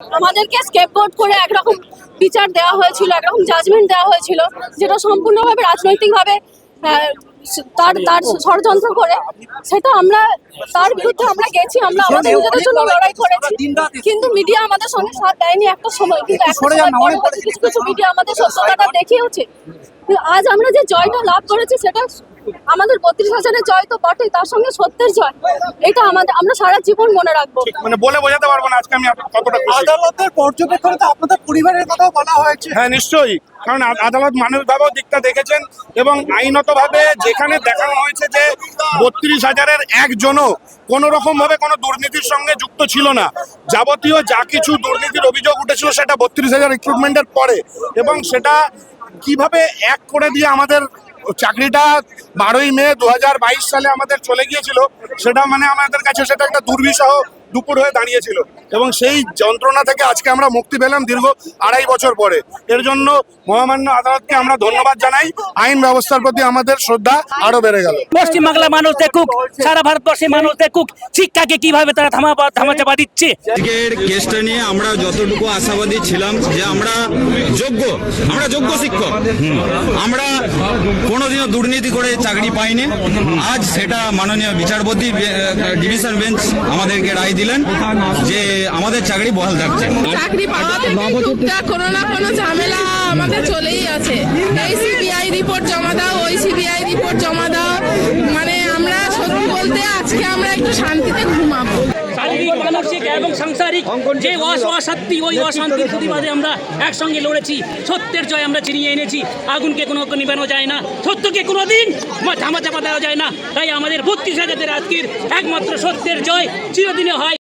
আমাদেরকে স্কেপবোর্ড করে একরকম বিচার দেওয়া হয়েছিল একরকম জাজমেন্ট দেওয়া হয়েছিল যেটা সম্পূর্ণভাবে রাজনৈতিকভাবে তার তার ষড়যন্ত্র করে সেটা আমরা তার বিরুদ্ধে আমরা গেছি আমরা আমাদের নিজেদের জন্য লড়াই করেছি কিন্তু মিডিয়া আমাদের সঙ্গে সাথ দেয়নি একটা সময় কিন্তু কিছু কিছু মিডিয়া আমাদের সত্যতাটা দেখিয়েছে। আজ আমরা যে জয়টা লাভ করেছি সেটা আমাদের বত্রিশ হাজারের জয় তো বটে তার সঙ্গে সত্যের জয়। এটা আমাদের আমরা সারা জীবন মনে রাখব। মানে বলে বোঝাতে পারব না আজকে আমি কতটা আদালতের পর্যবেক্ষণে তো আপনাদের পরিবারের কথাও বলা হয়েছে। হ্যাঁ নিশ্চয়ই। কারণ আদালত মানবিকভাবেও দিকটা দেখেছেন এবং আইনতভাবে যেখানে দেখানো হয়েছে যে বত্রিশ হাজারের একজনও কোনো রকম ভাবে কোনো দুর্নীতির সঙ্গে যুক্ত ছিল না। যাবতীয় যা কিছু দুর্নীতির অভিযোগ উঠেছিল সেটা বত্রিশ হাজার রিক্রুটমেন্টের পরে। এবং সেটা কীভাবে এক করে দিয়ে আমাদের চাকরিটা বারোই মে দু হাজার বাইশ সালে আমাদের চলে গিয়েছিল। সেটা মানে আমাদের কাছে সেটা একটা দুর্বিষহ দুপুর হয়ে দাঁড়িয়েছিল। এবং সেই যন্ত্রণা থেকে আজকে আমরা মুক্তি পেলাম দীর্ঘ আড়াই বছর পরে। এর জন্য মহামান্য আদালতকে আমরা ধন্যবাদ জানাই। আইন ব্যবস্থার প্রতি আমাদের শ্রদ্ধা আরও বেড়ে গেল। পশ্চিম বাংলা মানুষ দেখুক সারা ভারতবর্ষের মানুষ দেখুক শিক্ষাকে কীভাবে তারা থামা থামাচাপা দিচ্ছে। আজকের কেসটা নিয়ে আমরা যতটুকু আশাবাদী ছিলাম যে আমরা যোগ্য আমরা যোগ্য শিক্ষক। আমরা কোনোদিনও দুর্নীতি করে চাকরি পাইনি। আজ সেটা মাননীয় বিচারপতি ডিভিশন বেঞ্চ আমাদেরকে রায় দিলেন যে আমাদের চাকরি বহাল থাকছে। চাকরি পাওয়া কোনো না কোনো ঝামেলা আমাদের চলেই আছে। এই সিবিআই রিপোর্ট জমা দাও ওই সিবিআই রিপোর্ট জমা দাও। মানে আমরা সত্যি বলতে আজকে আমরা একটু শান্তিতে ঘুমাবো। মানসিক এবং সাংসারিক যে অস অশান্তি ওই অশান্তির প্রতিবাদে আমরা একসঙ্গে লড়েছি। সত্যের জয় আমরা চিনিয়ে এনেছি। আগুনকে কোনো নিবানো যায় না। সত্যকে কোনো দিন ধামা চাপা দেওয়া যায় না। তাই আমাদের বত্রিশ হাজারের আজকের একমাত্র সত্যের জয় চিরদিনে হয়